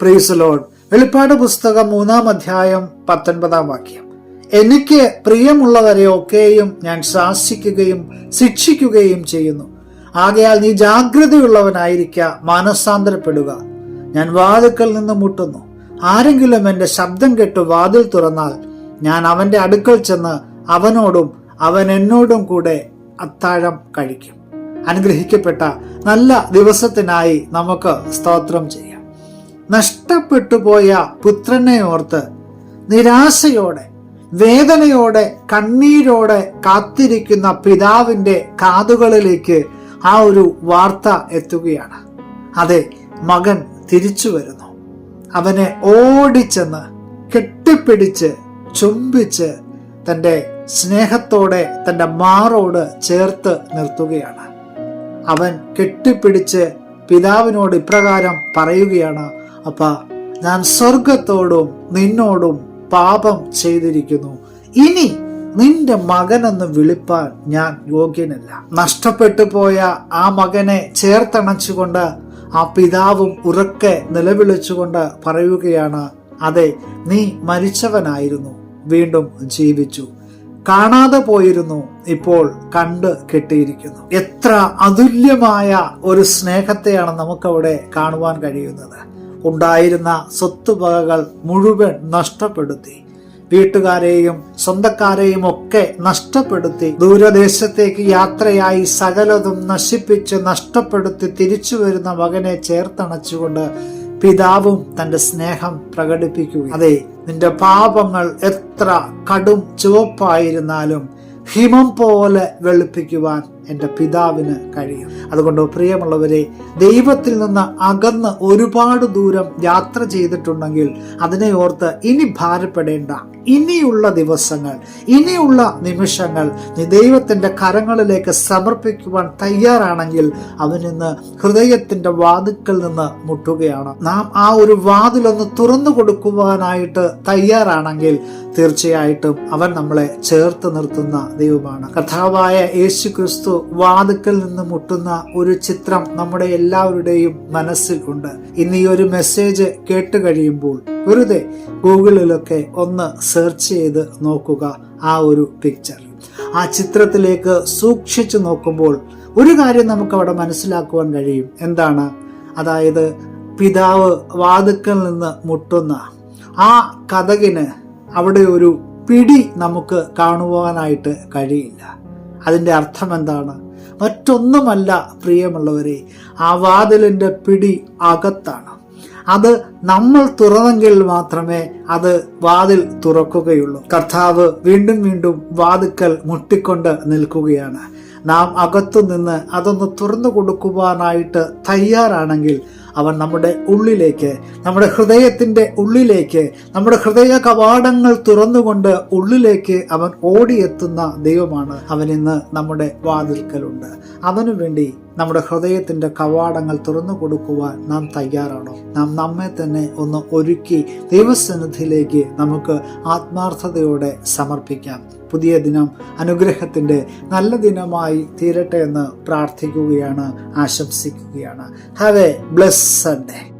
പ്രീസലോഡ് വെളിപ്പാട് പുസ്തകം മൂന്നാം അധ്യായം പത്തൊൻപതാം വാക്യം. എനിക്ക് പ്രിയമുള്ളവരെ ഒക്കെയും ഞാൻ ശാസിക്കുകയും ശിക്ഷിക്കുകയും ചെയ്യുന്നു. ആകയാൽ നീ ജാഗ്രതയുള്ളവനായിരിക്ക മാനസാന്തരപ്പെടുക. ഞാൻ വാതുക്കൽ നിന്ന് മുട്ടുന്നു. ആരെങ്കിലും എന്റെ ശബ്ദം കേട്ട് വാതിൽ തുറന്നാൽ ഞാൻ അവന്റെ അടുക്കൽ ചെന്ന് അവനോടും അവൻ എന്നോടും കൂടെ അത്താഴം കഴിക്കും. അനുഗ്രഹിക്കപ്പെട്ട നല്ല ദിവസത്തിനായി നമുക്ക് സ്തോത്രം ചെയ്യാം. നഷ്ടപ്പെട്ടു പോയ പുത്രനെ ഓർത്ത് നിരാശയോടെ വേദനയോടെ കണ്ണീരോടെ കാത്തിരിക്കുന്ന പിതാവിന്റെ കാതുകളിലേക്ക് ആ ഒരു വാർത്ത എത്തുകയാണ്. അതെ മകൻ തിരിച്ചു വരുന്നു. അവനെ ഓടിച്ചെന്ന് കെട്ടിപ്പിടിച്ച് ചുംബിച്ച് തന്റെ സ്നേഹത്തോടെ തന്റെ മാറോട് ചേർത്ത് നിർത്തുകയാണ്. അവൻ കെട്ടിപ്പിടിച്ച് പിതാവിനോട് ഇപ്രകാരം പറയുകയാണ് അപ്പ ഞാൻ സ്വർഗത്തോടും നിന്നോടും പാപം ചെയ്തിരിക്കുന്നു. ഇനി നിന്റെ മകനെന്ന് വിളിപ്പാൻ ഞാൻ യോഗ്യനല്ല. നഷ്ടപ്പെട്ടു പോയ ആ മകനെ ചേർത്തണച്ചുകൊണ്ട് ആ പിതാവും ഉറക്കെ നിലവിളിച്ചുകൊണ്ട് പറയുകയാണ് അതെ നീ മരിച്ചവനായിരുന്നു. വീണ്ടും ജീവിച്ചു. കാണാതെ പോയിരുന്നു ഇപ്പോൾ കണ്ട് കെട്ടിയിരിക്കുന്നു. എത്ര അതുല്യമായ ഒരു സ്നേഹത്തെയാണ് നമുക്കവിടെ കാണുവാൻ കഴിയുന്നത്. ഉണ്ടായിരുന്ന സ്വത്തുവകകൾ മുഴുവൻ നഷ്ടപ്പെടുത്തി. വീട്ടുകാരെയും സ്വന്തക്കാരെയും ഒക്കെ നഷ്ടപ്പെടുത്തി. ദൂരദേശത്തേക്ക് യാത്രയായി സകലതും നശിപ്പിച്ച് നഷ്ടപ്പെടുത്തി തിരിച്ചു വരുന്ന മകനെ ചേർത്തണച്ചുകൊണ്ട് പിതാവും തന്റെ സ്നേഹം പ്രകടിപ്പിക്കുക അതെ നിന്റെ പാപങ്ങൾ എത്ര കടും ചുവപ്പായിരുന്നാലും ഹിമം പോലെ വെളുപ്പിക്കുവാൻ എന്റെ പിതാവിന് കഴിയും. അതുകൊണ്ട് പ്രിയമുള്ളവരെ ദൈവത്തിൽ നിന്ന് അകന്ന് ഒരുപാട് ദൂരം യാത്ര ചെയ്തിട്ടുണ്ടെങ്കിൽ അതിനെ ഓർത്ത് ഇനി ഭാരപ്പെടേണ്ട. ഇനിയുള്ള ദിവസങ്ങൾ ഇനിയുള്ള നിമിഷങ്ങൾ നീ ദൈവത്തിന്റെ കരങ്ങളിലേക്ക് സമർപ്പിക്കുവാൻ തയ്യാറാണെങ്കിൽ അവനിന്ന് ഹൃദയത്തിന്റെ വാതിക്കൽ നിന്ന് മുട്ടുകയാണ്. നാം ആ ഒരു വാതിലൊന്ന് തുറന്നു കൊടുക്കുവാനായിട്ട് തയ്യാറാണെങ്കിൽ തീർച്ചയായിട്ടും അവൻ നമ്മളെ ചേർത്ത് നിർത്തുന്ന ദൈവമാണ്. കഥാവായ യേശു ക്രിസ്തു വാതുക്കൽ നിന്ന് മുട്ടുന്ന ഒരു ചിത്രം നമ്മുടെ എല്ലാവരുടെയും മനസ്സിൽ ഉണ്ട്. ഇന്ന് ഈ ഒരു മെസ്സേജ് കേട്ട് കഴിയുമ്പോൾ വെറുതെ ഗൂഗിളിലൊക്കെ ഒന്ന് സെർച്ച് ചെയ്ത് നോക്കുക. ആ ഒരു പിക്ചർ ആ ചിത്രത്തിലേക്ക് സൂക്ഷിച്ചു നോക്കുമ്പോൾ ഒരു കാര്യം നമുക്ക് അവിടെ മനസ്സിലാക്കുവാൻ കഴിയും. എന്താണ്? അതായത് പിതാവ് വാതുക്കൽ നിന്ന് മുട്ടുന്ന ആ കഥകിന് അവിടെ ഒരു പിടി നമുക്ക് കാണുവാനായിട്ട് കഴിയില്ല. അതിന്റെ അർത്ഥം എന്താണ്? മറ്റൊന്നുമല്ല പ്രിയമുള്ളവരെ ആ വാതിലിന്റെ പിടി അകത്താണ്. അത് നമ്മൾ തുറന്നെങ്കിൽ മാത്രമേ അത് വാതിൽ തുറക്കുകയുള്ളൂ. കർത്താവ് വീണ്ടും വീണ്ടും വാതുക്കൽ മുട്ടിക്കൊണ്ട് നിൽക്കുകയാണ്. നാം അകത്തു നിന്ന് അതൊന്ന് തുറന്നു കൊടുക്കുവാനായിട്ട് തയ്യാറാണെങ്കിൽ അവൻ നമ്മുടെ ഉള്ളിലേക്ക് നമ്മുടെ ഹൃദയത്തിന്റെ ഉള്ളിലേക്ക് നമ്മുടെ ഹൃദയ കവാടങ്ങൾ തുറന്നുകൊണ്ട് ഉള്ളിലേക്ക് അവൻ ഓടിയെത്തുന്ന ദൈവമാണ്. അവൻ ഇന്ന് നമ്മുടെ വാതിൽക്കലുണ്ട് അവനു വേണ്ടി നമ്മുടെ ഹൃദയത്തിന്റെ കവാടങ്ങൾ തുറന്നു കൊടുക്കുവാൻ നാം തയ്യാറാണോ? നാം നമ്മെ തന്നെ ഒന്ന് ഒരുക്കി ദൈവസന്നിധിയിലേക്ക് നമുക്ക് ആത്മാർത്ഥതയോടെ സമർപ്പിക്കാം. പുതിയ ദിനം അനുഗ്രഹത്തിന്റെ നല്ല ദിനമായി തീരട്ടെ എന്ന് പ്രാർത്ഥിക്കുകയാണ് ആശംസിക്കുകയാണ്. Have A blessed day